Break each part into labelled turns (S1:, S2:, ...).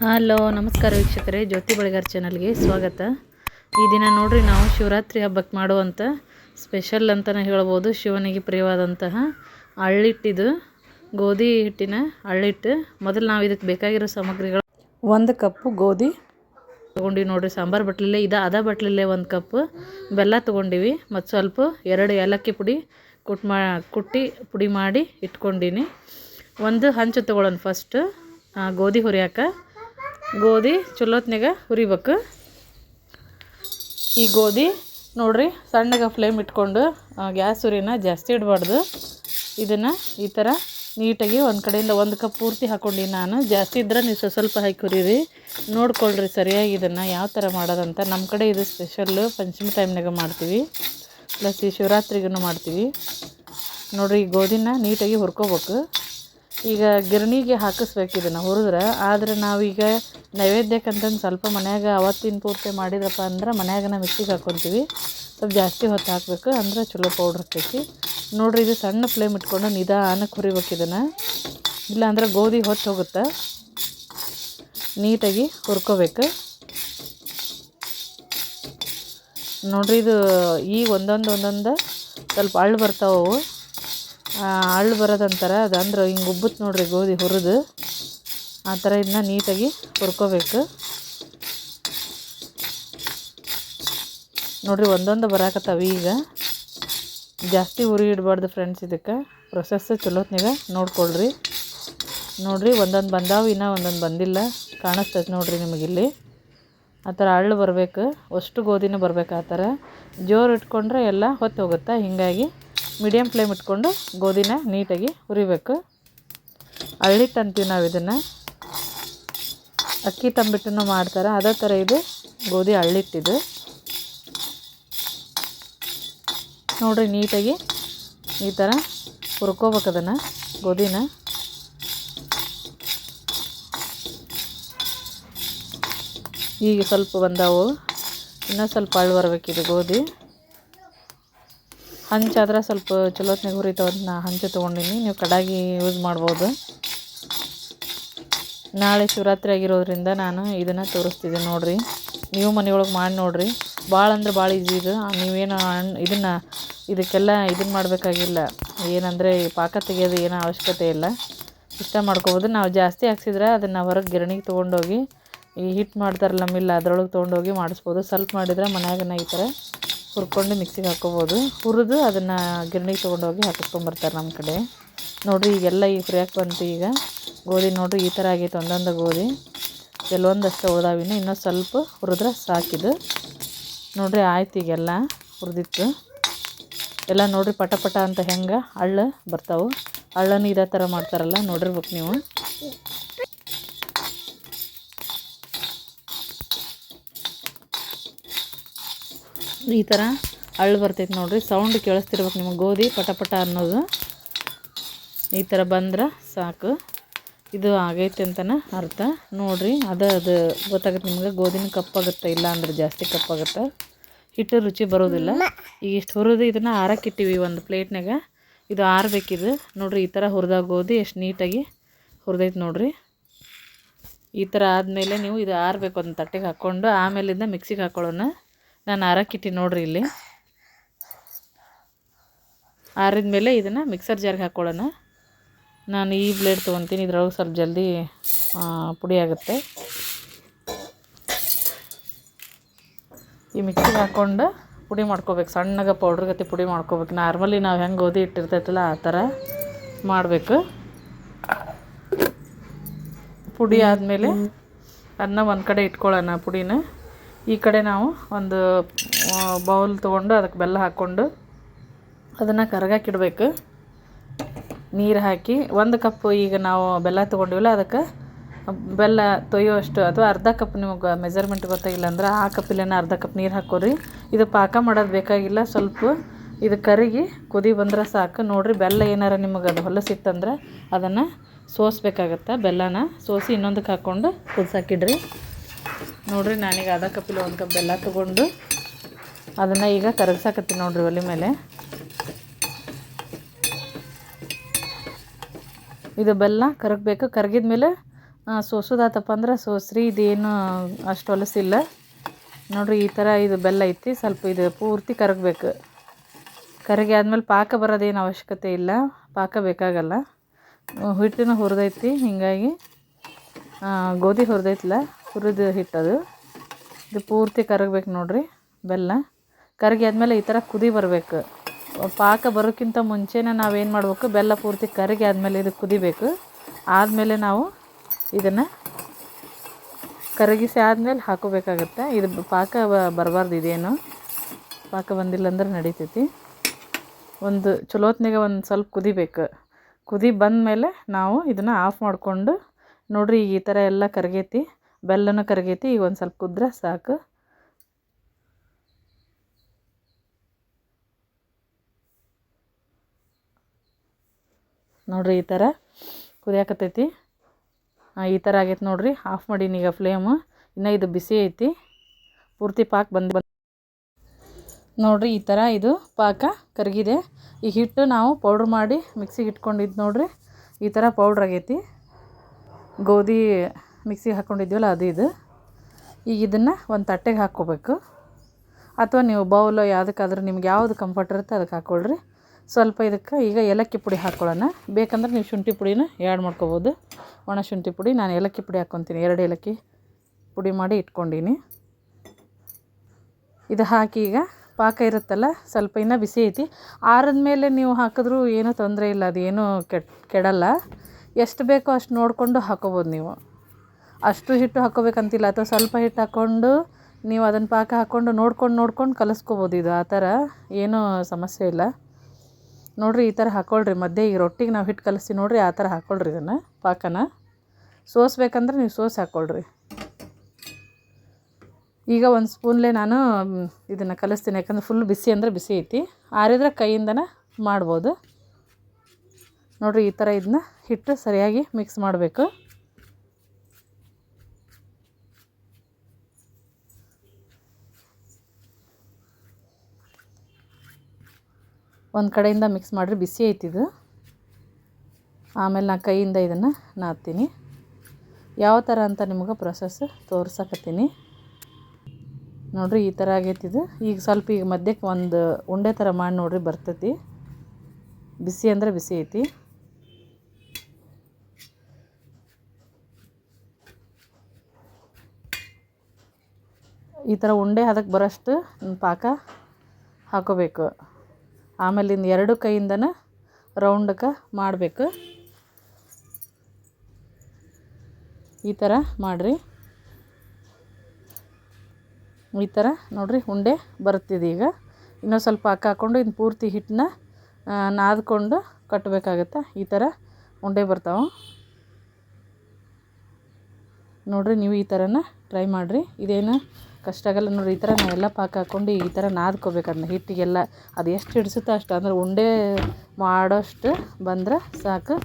S1: Hello ನಮಸ್ಕಾರ ವೀಕ್ಷಕರೇ. ಜ್ಯೋತಿ ಬಳಿಗಾರ್ ಚಾನಲ್ಗೆ ಸ್ವಾಗತ. ಈ ದಿನ ನೋಡ್ರಿ ನಾವು ಶಿವರಾತ್ರಿ ಹಬ್ಬಕ್ಕೆ ಮಾಡುವಂಥ ಸ್ಪೆಷಲ್ ಅಂತಲೇ ಹೇಳ್ಬೋದು. ಶಿವನಿಗೆ ಪ್ರಿಯವಾದಂತಹ ಅಳ್ಳಿಟ್ಟಿದು ಗೋಧಿ ಹಿಟ್ಟಿನ ಅಳ್ಳಿಟ್ಟು ಮೊದಲು ನಾವು ಇದಕ್ಕೆ ಬೇಕಾಗಿರೋ ಸಾಮಗ್ರಿಗಳು ಒಂದು ಕಪ್ಪು ಗೋಧಿ. ತೊಗೊಂಡಿವಿ ನೋಡ್ರಿ ಸಾಂಬಾರು ಬಟ್ಲಲ್ಲೇ. ಇದು ಅದ ಬಟ್ಲಲ್ಲೇ ಒಂದು ಕಪ್. ಬೆಲ್ಲ ತೊಗೊಂಡಿವಿ. ಮತ್ತು ಸ್ವಲ್ಪ ಎರಡು ಏಲಕ್ಕಿ ಪುಡಿ ಕುಟ್ ಮಾ ಕುಟ್ಟಿ ಪುಡಿ ಮಾಡಿ ಇಟ್ಕೊಂಡೀನಿ. ಒಂದು ಹಂಚು ತೊಗೊಳ್ಳೋಣ ಫಸ್ಟ್ ಗೋಧಿ ಹುರಿಯಾಕ. ಗೋಧಿ ಚಲೋತ್ನಾಗ ಹುರಿಬೇಕು. ಈ ಗೋಧಿ ನೋಡ್ರಿ ಸಣ್ಣಗೆ ಫ್ಲೇಮ್ ಇಟ್ಕೊಂಡು ಗ್ಯಾಸ್ ಉರಿನ ಜಾಸ್ತಿ ಇಡಬಾರ್ದು. ಇದನ್ನು ಈ ಥರ ನೀಟಾಗಿ ಒಂದು ಕಡೆಯಿಂದ ಒಂದು ಕಪ್ ಪೂರ್ತಿ ಹಾಕ್ಕೊಂಡು ನಾನು. ಜಾಸ್ತಿ ಇದ್ರೆ ನೀವು ಸ್ವಲ್ಪ ಹಾಕಿ ಹುರಿರಿ. ನೋಡ್ಕೊಳ್ರಿ ಸರಿಯಾಗಿ ಇದನ್ನು ಯಾವ ಥರ ಮಾಡೋದಂತ. ನಮ್ಮ ಕಡೆ ಇದು ಸ್ಪೆಷಲ್ಲು ಪಂಚಮಿ ಟೈಮ್ನಾಗ ಮಾಡ್ತೀವಿ. ಪ್ಲಸ್ ಈ ಶಿವರಾತ್ರಿಗೂ ಮಾಡ್ತೀವಿ. ನೋಡಿರಿ ಗೋಧಿನ ನೀಟಾಗಿ ಹುರ್ಕೋಬೇಕು. ಈಗ ಗಿರಣಿಗೆ ಹಾಕಿಸ್ಬೇಕು ಇದನ್ನು ಹುರಿದ್ರೆ. ಆದರೆ ನಾವೀಗ ನೈವೇದ್ಯಕ್ಕಂತಂದು ಸ್ವಲ್ಪ ಮನ್ಯಾಗ ಅವತ್ತಿನ ಪೂರ್ತಿ ಮಾಡಿದ್ರಪ್ಪ ಅಂದ್ರೆ ಮನ್ಯಾಗನ ಮಿಕ್ಸಿಗೆ ಹಾಕ್ಕೊತೀವಿ ಸ್ವಲ್ಪ ಜಾಸ್ತಿ ಹೊತ್ತು ಹಾಕಬೇಕು ಅಂದ್ರೆ ಚಲೋ ಪೌಡ್ರ್ ಹಾಕೈತಿ ನೋಡಿರಿ ಇದು ಸಣ್ಣ ಫ್ಲೇಮ್ ಇಟ್ಕೊಂಡು ನಿಧಾನಕ್ಕೆ ಹುರಿಬೇಕು ಇದನ್ನು. ಇಲ್ಲಾಂದ್ರೆ ಗೋಧಿ ಹೊತ್ತು ಹೋಗುತ್ತೆ. ನೀಟಾಗಿ ಹುರ್ಕೋಬೇಕು. ನೋಡ್ರಿ ಇದು ಈ ಒಂದೊಂದು ಒಂದೊಂದು ಸ್ವಲ್ಪ ಅಳ್ಳು ಬರ್ತಾವೆ ಅವು. ಅಳ್ಳು ಬರೋದಂತಾರೆ ಅದು ಅಂದ್ರೆ ಹಿಂಗೆ ಉಬ್ಬುತ್ತೆ ನೋಡಿರಿ ಗೋಧಿ ಹುರಿದು. ಆ ಥರ ಇದನ್ನ ನೀಟಾಗಿ ಹುರ್ಕೋಬೇಕು. ನೋಡಿರಿ ಒಂದೊಂದು ಬರಾಕತ್ತಾವ ಈಗ. ಜಾಸ್ತಿ ಉರಿ ಇಡಬಾರ್ದು ಫ್ರೆಂಡ್ಸ್ ಇದಕ್ಕೆ. ಪ್ರೊಸೆಸ್ ಚಲೋತ್ನಾಗ ನೋಡ್ಕೊಳ್ರಿ. ನೋಡಿರಿ ಒಂದೊಂದು ಬಂದಾವ, ಇನ್ನೂ ಒಂದೊಂದು ಬಂದಿಲ್ಲ. ಕಾಣಿಸ್ತೈತೆ ನೋಡಿರಿ ನಿಮಗಿಲ್ಲಿ ಆ ಥರ ಅಳ್ಳು ಬರಬೇಕು. ಅಷ್ಟು ಗೋಧಿನೂ ಬರಬೇಕು ಆ ಥರ ಜೋರು ಇಟ್ಕೊಂಡ್ರೆ ಎಲ್ಲ ಹೊತ್ತು ಹೋಗುತ್ತೆ? ಹೀಗಾಗಿ ಮೀಡಿಯಮ್ ಫ್ಲೇಮ್ ಇಟ್ಕೊಂಡು ಗೋಧಿನ ನೀಟಾಗಿ ಹುರಿಬೇಕು. ಅಳ್ಳಿಟ್ಟು ಅಂತೀವಿ ನಾವು ಇದನ್ನು ಅಕ್ಕಿ ತಂಬಿಟ್ಟನ್ನು ಮಾಡ್ತಾರೆ. ಅದೇ ಥರ ಇದು ಗೋಧಿ ಅಳ್ಳಿಟ್ಟಿದು ನೋಡಿರಿ ನೀಟಾಗಿ ಈ ಥರ ಹುರ್ಕೋಬೇಕು ಅದನ್ನು, ಗೋಧಿನ. ಈಗ ಸ್ವಲ್ಪ ಬಂದವು. ಇನ್ನೂ ಸ್ವಲ್ಪ ಅಳ್ಳು ಬರಬೇಕಿದೆ ಗೋಧಿ. ಹಂಚಾದ್ರೆ ಸ್ವಲ್ಪ ಚಲೋತ್ನಾಗ ಹುರಿತಾವ. ನಾ ಹಂಚು ತೊಗೊಂಡಿನಿ. ನೀವು ಕಡಾಗಿ ಯೂಸ್ ಮಾಡ್ಬೋದು. ನಾಳೆ ಶಿವರಾತ್ರಿ ಆಗಿರೋದ್ರಿಂದ ನಾನು ಇದನ್ನು ತೋರಿಸ್ತಿದ್ದೆ ನೋಡಿರಿ. ನೀವು ಮನೆಯೊಳಗೆ ಮಾಡಿ ನೋಡಿರಿ. ಭಾಳ ಅಂದ್ರೆ ಭಾಳ ಈಸಿ ಇದು. ನೀವೇನು ಇದನ್ನು ಇದಕ್ಕೆಲ್ಲ ಇದನ್ನು ಮಾಡಬೇಕಾಗಿಲ್ಲ. ಏನಂದರೆ ಪಾಕ ತೆಗೆಯೋದು ಏನೋ ಅವಶ್ಯಕತೆ ಇಲ್ಲ. ಇಷ್ಟ ಮಾಡ್ಕೋಬೋದು. ನಾವು ಜಾಸ್ತಿ ಹಾಕ್ಸಿದ್ರೆ ಅದನ್ನು ಹೊರಗೆ ಗಿರಣಿಗೆ ತೊಗೊಂಡೋಗಿ ಈ ಹಿಟ್ಟು ಮಾಡ್ತಾರಲ್ಲ ಮಿಲ್ ಅದ್ರೊಳಗೆ ತೊಗೊಂಡೋಗಿ ಮಾಡಿಸ್ಬೋದು. ಸ್ವಲ್ಪ ಮಾಡಿದ್ರೆ ಮನ್ಯಾಗನ ಈ ಥರ ಹುರ್ಕೊಂಡು ಮಿಕ್ಸಿಗೆ ಹಾಕ್ಕೋಬೋದು ಹುರಿದು ಅದನ್ನು ಗಿರಣಿಗೆ ತೊಗೊಂಡೋಗಿ ಹಾಕಿಸ್ಕೊಂಬರ್ತಾರೆ ನಮ್ಮ ಕಡೆ. ನೋಡಿರಿ, ಈಗೆಲ್ಲ ಈಗ ಫ್ರೀಯಾಗಿ ಬಂತು ಈಗ. ಗೋಧಿ ನೋಡಿರಿ, ಈ ಥರ ಆಗೈತೆ, ಒಂದೊಂದು ಗೋಧಿ. ಕೆಲವೊಂದಷ್ಟು ಉಳ್ದಾವಿನ ಇನ್ನೂ ಸ್ವಲ್ಪ ಹುರಿದ್ರೆ ಸಾಕಿದು ನೋಡಿರಿ, ಆಯ್ತು ಈಗೆಲ್ಲ ಹುರಿದಿತ್ತು. ಎಲ್ಲ ನೋಡಿರಿ, ಪಟ ಪಟ ಅಂತ ಹೆಂಗೆ ಹಳ್ಳ ಬರ್ತಾವೆ. ಹಳ್ಳನ್ನು ಇದೇ ಥರ ಮಾಡ್ತಾರಲ್ಲ, ನೋಡಿರ್ಬೇಕು ನೀವು. ಈ ಥರ ಅಳ್ಳು ಬರ್ತೈತೆ ನೋಡಿರಿ. ಸೌಂಡ್ ಕೇಳಿಸ್ತಿರ್ಬೇಕು ನಿಮಗೆ ಗೋಧಿ ಪಟ ಪಟ ಅನ್ನೋದು. ಈ ಥರ ಬಂದ್ರೆ ಸಾಕು. ಇದು ಆಗೈತೆ ಅಂತಲೇ ಅರ್ಥ. ನೋಡಿರಿ, ಅದು ಅದು ಗೊತ್ತಾಗುತ್ತೆ ನಿಮ್ಗೆ. ಗೋಧಿನ ಕಪ್ಪಾಗುತ್ತೆ ಇಲ್ಲ ಅಂದ್ರೆ ಜಾಸ್ತಿ ಕಪ್ಪಾಗುತ್ತೆ ಹಿಟ್ಟು ರುಚಿ ಬರೋದಿಲ್ಲ. ಈಗ ಇಷ್ಟು ಹುರಿದು ಇದನ್ನು ಹಾರಕ್ಕಿಟ್ಟಿವಿ ಒಂದು ಪ್ಲೇಟ್ನಾಗ ಇದು ಆರಬೇಕಿದು. ನೋಡಿರಿ, ಈ ಥರ ಹುರಿದಾಗ ಗೋಧಿ ಎಷ್ಟು ನೀಟಾಗಿ ಹುರಿದೈತೆ ನೋಡಿರಿ. ಈ ಥರ ಆದಮೇಲೆ ನೀವು ಇದು ಆರಬೇಕು ಒಂದು ತಟ್ಟೆಗೆ ಹಾಕ್ಕೊಂಡು, ಆಮೇಲಿಂದ ಮಿಕ್ಸಿಗೆ ಹಾಕ್ಕೊಳ್ಳೋಣ ನಾನು ಆರಕ್ಕಿಟ್ಟು ನೋಡ್ರಿ ಇಲ್ಲಿ. ಆರಿದ ಮೇಲೆ ಇದನ್ನು ಮಿಕ್ಸರ್ ಜಾರ್ಗೆ ಹಾಕ್ಕೊಳ್ಳೋಣ ನಾನು ಈ ಬ್ಲೇಡ್ ತೊಗೊತೀನಿ, ಇದ್ರೊಳಗೆ ಸ್ವಲ್ಪ ಜಲ್ದಿ ಪುಡಿ ಆಗುತ್ತೆ. ಈ ಮಿಕ್ಸಿಗೆ ಹಾಕ್ಕೊಂಡು ಪುಡಿ ಮಾಡ್ಕೋಬೇಕು. ಸಣ್ಣಗೆ ಪೌಡ್ರ್ ಗತಿ ಪುಡಿ ಮಾಡ್ಕೋಬೇಕು. ನಾರ್ಮಲಿ ನಾವು ಹೆಂಗೆ ಓದಿ ಇಟ್ಟಿರ್ತೈತಲ್ಲ, ಆ ಥರ ಮಾಡಬೇಕು. ಪುಡಿ ಆದಮೇಲೆ ಅನ್ನ ಒಂದು ಕಡೆ ಇಟ್ಕೊಳ್ಳೋಣ ಪುಡಿನ. ಈ ಕಡೆ ನಾವು ಒಂದು ಬೌಲ್ ತೊಗೊಂಡು ಅದಕ್ಕೆ ಬೆಲ್ಲ ಹಾಕ್ಕೊಂಡು ಅದನ್ನು ಕರಗಾಕಿಡಬೇಕು. ನೀರು ಹಾಕಿ ಒಂದು ಕಪ್ ಈಗ ನಾವು ಬೆಲ್ಲ ತೊಗೊಂಡಿವಲ್ಲ ಅದಕ್ಕೆ ಬೆಲ್ಲ ತೊಯ್ಯೋಷ್ಟು ಅಥವಾ ಅರ್ಧ ಕಪ್ ನಿಮಗೆ ಮೆಜರ್ಮೆಂಟ್ ಗೊತ್ತಾಗಿಲ್ಲ ಅಂದ್ರೆ ಆ ಕಪ್ಪಿಲೇನ ಅರ್ಧ ಕಪ್ ನೀರು ಹಾಕೋರಿ. ಇದು ಪಾಕ ಮಾಡೋದು ಬೇಕಾಗಿಲ್ಲ, ಸ್ವಲ್ಪ ಇದು ಕರಿಗಿ ಕುದಿ ಬಂದ್ರೆ ಸಾಕು. ನೋಡಿರಿ ಬೆಲ್ಲ ಏನಾರ ನಿಮಗೆ ಅದು ಹೊಲಸಿತ್ತಂದ್ರೆ ಅದನ್ನು ಸೋಸ್ಬೇಕಾಗತ್ತೆ, ಬೆಲ್ಲನ ಸೋಸಿ ಇನ್ನೊಂದಕ್ಕೆ ಹಾಕ್ಕೊಂಡು ಕುದಿಸಾಕಿಡ್ರಿ. ನೋಡಿರಿ, ನಾನೀಗ ಅದ ಕಪ್ಪಿಲ್ಲ ಒಂದು ಕಪ್ ಬೆಲ್ಲ ತೊಗೊಂಡು ಅದನ್ನು ಈಗ ಕರಗ್ಸಾಕತ್ತೀನಿ ನೋಡಿರಿ ಒಲೆ ಮೇಲೆ. ಇದು ಬೆಲ್ಲ ಕರಗಬೇಕು. ಕರಗಿದ ಮೇಲೆ ಸೋಸೋದಾತಪ್ಪ ಅಂದ್ರೆ ಸೋಸ್ರಿ, ಇದೇನು ಅಷ್ಟು ಹೊಲಸಿಲ್ಲ. ನೋಡಿರಿ, ಈ ಥರ ಇದು ಬೆಲ್ಲ ಐತಿ, ಸ್ವಲ್ಪ ಇದು ಪೂರ್ತಿ ಕರಗಬೇಕು. ಕರಗಿ ಆದಮೇಲೆ ಪಾಕ ಬರೋದೇನು ಅವಶ್ಯಕತೆ ಇಲ್ಲ. ಪಾಕ ಬೇಕಾಗಲ್ಲ. ಹಿಟ್ಟಿನ ಹುರಿದೈತಿ, ಹೀಗಾಗಿ ಗೋಧಿ ಹುರಿದೈತಲ್ಲ ಹುರಿದ ಹಿಟ್ಟದು. ಇದು ಪೂರ್ತಿ ಕರಗಬೇಕು ನೋಡ್ರಿ, ಬೆಲ್ಲ. ಕರಗಿ ಆದಮೇಲೆ ಈ ಥರ ಕುದಿ ಬರಬೇಕು. ಪಾಕ ಬರೋಕ್ಕಿಂತ ಮುಂಚೆನೇ ನಾವೇನು ಮಾಡಬೇಕು, ಬೆಲ್ಲ ಪೂರ್ತಿ ಕರಗಿ ಆದಮೇಲೆ ಇದು ಕುದಿಬೇಕು. ಆದಮೇಲೆ ನಾವು ಇದನ್ನು ಕರಗಿಸಿ ಆದಮೇಲೆ ಹಾಕೋಬೇಕಾಗತ್ತೆ. ಇದು ಪಾಕ ಬರಬಾರ್ದು ಇದೇನು. ಪಾಕ ಬಂದಿಲ್ಲ ಅಂದ್ರೆ ನಡಿತೈತಿ. ಒಂದು ಚಲೋತ್ನಾಗೆ ಒಂದು ಸ್ವಲ್ಪ ಕುದಿಬೇಕು. ಕುದಿ ಬಂದಮೇಲೆ ನಾವು ಇದನ್ನು ಆಫ್ ಮಾಡಿಕೊಂಡು ನೋಡಿರಿ ಈ ಥರ ಎಲ್ಲ ಕರಗೈತಿ. ಬೆಲ್ಲನೂ ಕರಗೈತಿ, ಈಗ ಒಂದು ಸ್ವಲ್ಪ ಕುದ್ರೆ ಸಾಕು. ನೋಡಿರಿ ಈ ಥರ ಕುದಿಯಾಕತ್ತೈತಿ ಈ ಥರ ಆಗೈತೆ ನೋಡಿರಿ. ಆಫ್ ಮಾಡೀನಿ ಈಗ ಫ್ಲೇಮು ಇನ್ನೂ ಇದು ಬಿಸಿ ಐತಿ. ಪೂರ್ತಿ ಪಾಕ ಬಂದು ಬಂದು ನೋಡಿರಿ ಈ ಥರ ಇದು ಪಾಕ ಕರಗಿದೆ. ಈ ಹಿಟ್ಟು ನಾವು ಪೌಡ್ರ್ ಮಾಡಿ ಮಿಕ್ಸಿಗೆ ಇಟ್ಕೊಂಡಿದ್ದು ನೋಡಿರಿ. ಈ ಥರ ಪೌಡ್ರ್ ಆಗೈತಿ. ಗೋಧಿ ಮಿಕ್ಸಿಗೆ ಹಾಕ್ಕೊಂಡಿದ್ದೀವಲ್ಲ ಅದು ಇದು. ಈಗ ಇದನ್ನು ಒಂದು ತಟ್ಟೆಗೆ ಹಾಕ್ಕೋಬೇಕು. ಅಥವಾ ನೀವು ಬೌಲೋ ಯಾವುದಕ್ಕಾದ್ರೂ ನಿಮ್ಗೆ ಯಾವುದು ಕಂಫರ್ಟ್ ಇರುತ್ತೆ ಅದಕ್ಕೆ ಹಾಕ್ಕೊಳ್ರಿ. ಸ್ವಲ್ಪ ಇದಕ್ಕೆ ಈಗ ಏಲಕ್ಕಿ ಪುಡಿ ಹಾಕ್ಕೊಳ್ಳೋಣ. ಬೇಕಂದ್ರೆ ನೀವು ಶುಂಠಿ ಪುಡಿನ ಆ್ಯಡ್ ಮಾಡ್ಕೋಬೋದು. ಒಣ ಶುಂಠಿ ಪುಡಿ, ನಾನು ಏಲಕ್ಕಿ ಪುಡಿ ಹಾಕ್ಕೊತೀನಿ. ಎರಡು ಏಲಕ್ಕಿ ಪುಡಿ ಮಾಡಿ ಇಟ್ಕೊಂಡೀನಿ. ಇದು ಹಾಕಿ ಈಗ ಪಾಕ ಇರುತ್ತಲ್ಲ, ಸ್ವಲ್ಪ ಇನ್ನೂ ಬಿಸಿ ಐತಿ. ಆರದ ಮೇಲೆ ನೀವು ಹಾಕಿದ್ರೂ ಏನೂ ತೊಂದರೆ ಇಲ್ಲ, ಅದೇನೂ ಕೆಟ್, ಕೆಡಲ್ಲ. ಎಷ್ಟು ಬೇಕೋ ಅಷ್ಟು ನೋಡಿಕೊಂಡು ಹಾಕೋಬೋದು ನೀವು. ಅಷ್ಟು ಹಿಟ್ಟು ಹಾಕ್ಕೋಬೇಕಂತಿಲ್ಲ ಅಥವಾ ಸ್ವಲ್ಪ ಹಿಟ್ಟು ಹಾಕ್ಕೊಂಡು ನೀವು ಅದನ್ನು ಪಾಕ ಹಾಕ್ಕೊಂಡು ನೋಡ್ಕೊಂಡು ನೋಡ್ಕೊಂಡು ಕಲಿಸ್ಕೋಬೋದು. ಇದು ಆ ಥರ ಏನೂ ಸಮಸ್ಯೆ ಇಲ್ಲ. ನೋಡಿರಿ, ಈ ಥರ ಹಾಕ್ಕೊಳ್ರಿ ಮಧ್ಯೆ ಈ ರೊಟ್ಟಿಗೆ ನಾವು ಹಿಟ್ಟು ಕಲಿಸ್ತೀವಿ ನೋಡಿರಿ, ಆ ಥರ ಹಾಕ್ಕೊಳ್ರಿ ಇದನ್ನು ಪಾಕನ. ಸೋಸ್ಬೇಕಂದ್ರೆ ನೀವು ಸೋಸ್ ಹಾಕ್ಕೊಳ್ರಿ ಈಗ ಒಂದು ಸ್ಪೂನ್ಲೆ ನಾನು ಇದನ್ನು ಕಲಿಸ್ತೀನಿ. ಯಾಕಂದ್ರೆ ಫುಲ್ ಬಿಸಿ ಅಂದರೆ ಬಿಸಿ ಐತಿ. ಆರಿದ್ರೆ ಕೈಯಿಂದನೇ ಮಾಡ್ಬೋದು. ನೋಡಿರಿ, ಈ ಥರ ಇದನ್ನ ಹಿಟ್ಟು ಸರಿಯಾಗಿ ಮಿಕ್ಸ್ ಮಾಡಬೇಕು. ಒಂದು ಕಡೆಯಿಂದ ಮಿಕ್ಸ್ ಮಾಡಿರಿ ಬಿಸಿ ಐತಿದು ಆಮೇಲೆ ನಾ ಕೈಯಿಂದ ಇದನ್ನು ನಾದ್ತೀನಿ. ಯಾವ ಥರ ಅಂತ ನಿಮ್ಗೆ ಪ್ರೊಸೆಸ್ ತೋರ್ಸಕತ್ತೀನಿ. ನೋಡಿರಿ ಈ ಥರ ಆಗೈತಿದು ಈಗ ಸ್ವಲ್ಪ ಈಗ ಮಧ್ಯಕ್ಕೆ ಒಂದು ಉಂಡೆ ಥರ ಮಾಡಿ ನೋಡಿರಿ ಬರ್ತೈತಿ. ಬಿಸಿ ಅಂದರೆ ಬಿಸಿ ಐತಿ. ಈ ಥರ ಉಂಡೆ ಅದಕ್ಕೆ ಬರೋಷ್ಟು ಪಾಕ ಹಾಕೋಬೇಕು. ಆಮೇಲೆ ಇನ್ನು ಎರಡು ಕೈಯಿಂದನೂ ರೌಂಡಕ್ಕೆ ಮಾಡಬೇಕು. ಈ ಥರ ಮಾಡಿರಿ. ಈ ಥರ ನೋಡಿರಿ ಉಂಡೆ ಬರ್ತಿದೆ ಈಗ. ಇನ್ನೂ ಸ್ವಲ್ಪ ಅಕ್ಕ ಹಾಕ್ಕೊಂಡು ಇನ್ನು ಪೂರ್ತಿ ಹಿಟ್ಟನ್ನ ನಾದ್ಕೊಂಡು ಕಟ್ಟಬೇಕಾಗತ್ತೆ ಈ ಥರ ಉಂಡೆ ಬರ್ತಾವೆ. ನೋಡಿರಿ ನೀವು ಈ ಥರನ ಟ್ರೈ ಮಾಡಿರಿ. ಇದೇನು ಕಷ್ಟ ಆಗಲ್ಲ ನೋಡಿರಿ ಈ ಥರ ನಾವೆಲ್ಲ ಪಾಕ ಹಾಕ್ಕೊಂಡು ಈ ಥರ ನಾದ್ಕೋಬೇಕು ಅದನ್ನ ಹಿಟ್ಟಿಗೆಲ್ಲ. ಅದು ಎಷ್ಟು ಹಿಡಿಸುತ್ತೋ ಅಷ್ಟು, ಅಂದ್ರೆ ಉಂಡೆ ಮಾಡೋಷ್ಟು ಬಂದ್ರೆ ಸಾಕು.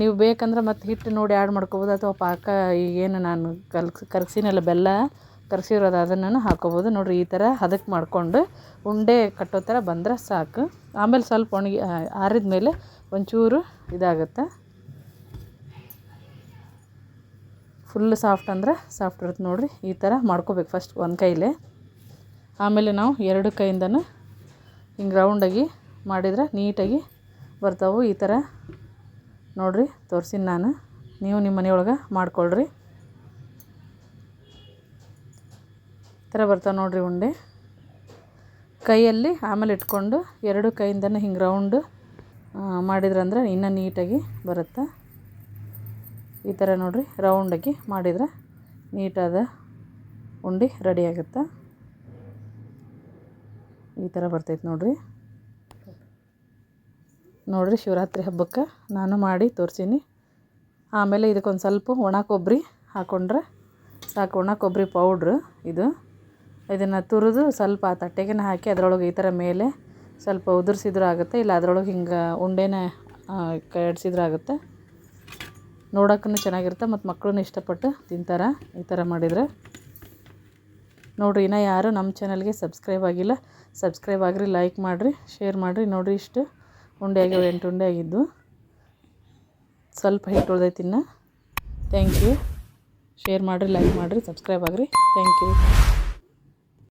S1: ನೀವು ಬೇಕಂದ್ರೆ ಮತ್ತು ಹಿಟ್ಟು ನೋಡಿ ಆ್ಯಡ್ ಮಾಡ್ಕೋಬೋದು, ಅಥವಾ ಪಾಕ ಈಗೇನು ನಾನು ಕಲ್ಸಿ ಕರ್ಗ್ಸಿನಲ್ಲ ಬೆಲ್ಲ ಕರ್ಸಿರೋದು ಅದನ್ನು ಹಾಕ್ಕೊಬೋದು ನೋಡಿರಿ, ಈ ಥರ ಹದಕ್ಕೆ ಮಾಡಿಕೊಂಡು ಉಂಡೆ ಕಟ್ಟೋ ಥರ ಬಂದ್ರೆ ಸಾಕು. ಆಮೇಲೆ ಸ್ವಲ್ಪ ಒಣಗಿ ಆರಿದ ಮೇಲೆ ಒಂಚೂರು ಇದಾಗುತ್ತೆ. ಫುಲ್ ಸಾಫ್ಟ್ ಅಂದ್ರೆ ಸಾಫ್ಟ್ ಇರುತ್ತೆ ನೋಡಿರಿ. ಈ ಥರ ಮಾಡ್ಕೋಬೇಕು ಫಸ್ಟ್ ಒಂದು ಕೈಲೇ. ಆಮೇಲೆ ನಾವು ಎರಡು ಕೈಯಿಂದನೂ ಹಿಂಗೆ ರೌಂಡಾಗಿ ಮಾಡಿದ್ರೆ ನೀಟಾಗಿ ಬರ್ತಾವೆ. ಈ ಥರ ನೋಡಿರಿ, ತೋರಿಸಿನಿ ನಾನು. ನೀವು ನಿಮ್ಮ ಮನೆಯೊಳಗೆ ಮಾಡ್ಕೊಳ್ರಿ. ಈ ಥರ ಬರ್ತಾವೆ ನೋಡಿರಿ ಉಂಡೆ. ಕೈಯಲ್ಲಿ ಆಮೇಲೆ ಇಟ್ಕೊಂಡು ಎರಡು ಕೈಯಿಂದನೂ ಹಿಂಗೆ ರೌಂಡು ಮಾಡಿದ್ರಂದ್ರೆ ಇನ್ನೂ ನೀಟಾಗಿ ಬರುತ್ತೆ? ಈ ಥರ ನೋಡಿರಿ ರೌಂಡಾಗಿ ಮಾಡಿದ್ರೆ ನೀಟಾದ ಉಂಡೆ ರೆಡಿ ಆಗುತ್ತೆ. ಈ ಥರ ಬರ್ತೈತೆ ನೋಡಿರಿ. ನೋಡಿರಿ ಶಿವರಾತ್ರಿ ಹಬ್ಬಕ್ಕೆ ನಾನು ಮಾಡಿ ತೋರಿಸೀನಿ. ಆಮೇಲೆ ಇದಕ್ಕೊಂದು ಸ್ವಲ್ಪ ಒಣ ಕೊಬ್ಬರಿ ಹಾಕ್ಕೊಂಡ್ರೆ ಸಾಕು. ಒಣ ಕೊಬ್ಬರಿ ಪೌಡ್ರು ಇದು. ಇದನ್ನು ತುರಿದು ಸ್ವಲ್ಪ ಆ ಹಾಕಿ ಅದರೊಳಗೆ ಈ ಥರ ಮೇಲೆ ಸ್ವಲ್ಪ ಉದುರಿಸಿದ್ರೂ ಆಗುತ್ತೆ. ಇಲ್ಲ ಅದರೊಳಗೆ ಹಿಂಗೆ ಉಂಡೆನೇ ಕಡಿಸಿದ್ರೂ ಆಗುತ್ತೆ. ನೋಡೋಕ್ಕೂ ಚೆನ್ನಾಗಿರುತ್ತೆ ಮತ್ತು ಮಕ್ಕಳೂ ಇಷ್ಟಪಟ್ಟು ತಿಂತಾರೆ ಈ ಥರ ಮಾಡಿದರೆ. ನೋಡಿರಿ, ಇನ್ನೂ ಯಾರು ನಮ್ಮ ಚಾನಲ್ಗೆ ಸಬ್ಸ್ಕ್ರೈಬ್ ಆಗಿಲ್ಲ, ಸಬ್ಸ್ಕ್ರೈಬ್ ಆಗಿರಿ ಲೈಕ್ ಮಾಡಿರಿ, ಶೇರ್ ಮಾಡಿರಿ. ನೋಡಿರಿ, ಇಷ್ಟು ಉಂಡೆ ಆಗ್ಯಾವ ಎಂಟು ಉಂಡೆ ಆಗಿದ್ದು. ಸ್ವಲ್ಪ ಹಿಟ್ಟು ಉಳ್ದೈತಿ ಇನ್ನು. Thank you. ಶೇರ್ ಮಾಡಿರಿ, ಲೈಕ್ ಮಾಡಿರಿ, ಸಬ್ಸ್ಕ್ರೈಬ್ ಆಗಿರಿ. Thank you.